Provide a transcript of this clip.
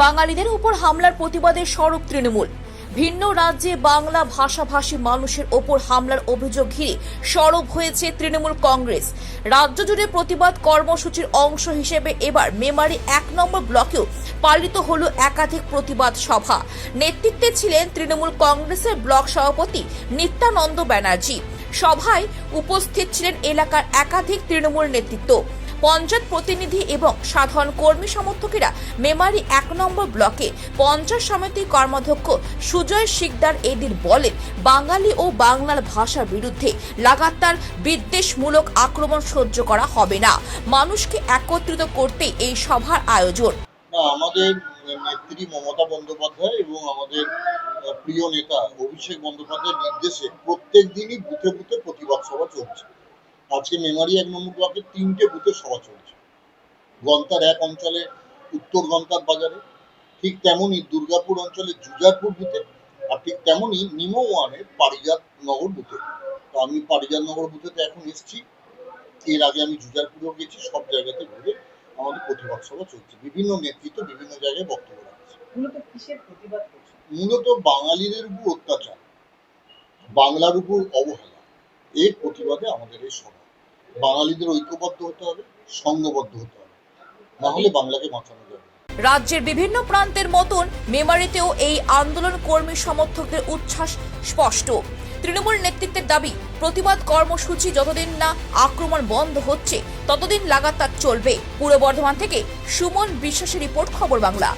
বাঙালিদের উপর হামলার প্রতিবাদে সড়ক তৃণমূল। ভিন্ন রাজ্যে বাংলা ভাষাভাষী মানুষের ওপর হামলার অভিযোগ ঘিরে সরব হয়েছে তৃণমূল কংগ্রেস। রাজ্য জুড়ে প্রতিবাদ কর্মসূচির অংশ হিসেবে এবার মেমারি এক নম্বর ব্লকেও পালিত হলো একাধিক প্রতিবাদ সভা। নেতৃত্বে ছিলেন তৃণমূল কংগ্রেসের ব্লক সভাপতি নিত্যানন্দ ব্যানার্জি। সভায় উপস্থিত ছিলেন এলাকার একাধিক তৃণমূল নেতৃত্ব। পঞ্চায়েত প্রতিনিধি এবং সাধারণ কর্মী সমর্থকেরা মেমারি এক নম্বর ব্লকে পঞ্চায়েত সমিতি কর্মাধ্যক্ষ সুজয় শিকদার এদিন বলেন, বাঙালি ও বাংলার ভাষার বিরুদ্ধে লাগাতার বিদ্বেষমূলক আক্রমণ সহ্য করা হবে না। মানুষকে একত্রিত করতে এই সভার আয়োজন। আমাদের নেত্রী মমতা বন্দ্যোপাধ্যায় এবং আমাদের প্রিয় নেতা অভিষেক বন্দ্যোপাধ্যায়ের নির্দেশে প্রত্যেক দিনই বুথে বুথে প্রতিবাদ সভা চলছে। আজকে মেমারি এক নম্বর ব্লকে তিনটে বুথে সভা চলছে। গন্তার এক অঞ্চলে উত্তর গন্তার বাজারে ঠিক তেমনই দুর্গাপুর অঞ্চলে জুজারপুর বুথে আর ঠিক তেমনই নিমো ওয়ানের পারিজাত নগর বুথে। তো আমি পারিজাত নগর বুথেতে এখন এসছি। এর আগে আমি জুজারপুরেও গেছি সব জায়গাতে ঘুরে আমাদের প্রতিবাদ সভা চলছে। বিভিন্ন নেতৃত্ব বিভিন্ন জায়গায় বক্তব্য রাখছে। মূলত বাঙালিদের উপর অত্যাচার বাংলার উপর অবহেলা এর প্রতিবাদে আমাদের এই সভা। বাঙালিদের ঐক্যবদ্ধ হতে হবে সংঘবদ্ধ হতে হবে। না হলে বাংলাকে বাঁচানো যাবে রাজ্যের বিভিন্ন প্রান্তের মতন মেমারিতেও এই আন্দোলন কর্মী সমর্থকদের উচ্ছ্বাস স্পষ্ট। তৃণমূল নেতৃত্বের দাবি, প্রতিবাদ কর্মসূচি যতদিন না আক্রমণ বন্ধ হচ্ছে, ততদিন লাগাতার চলবে। পূর্ব বর্ধমান থেকে সুমন বিশ্বাসের রিপোর্ট, খবর বাংলা।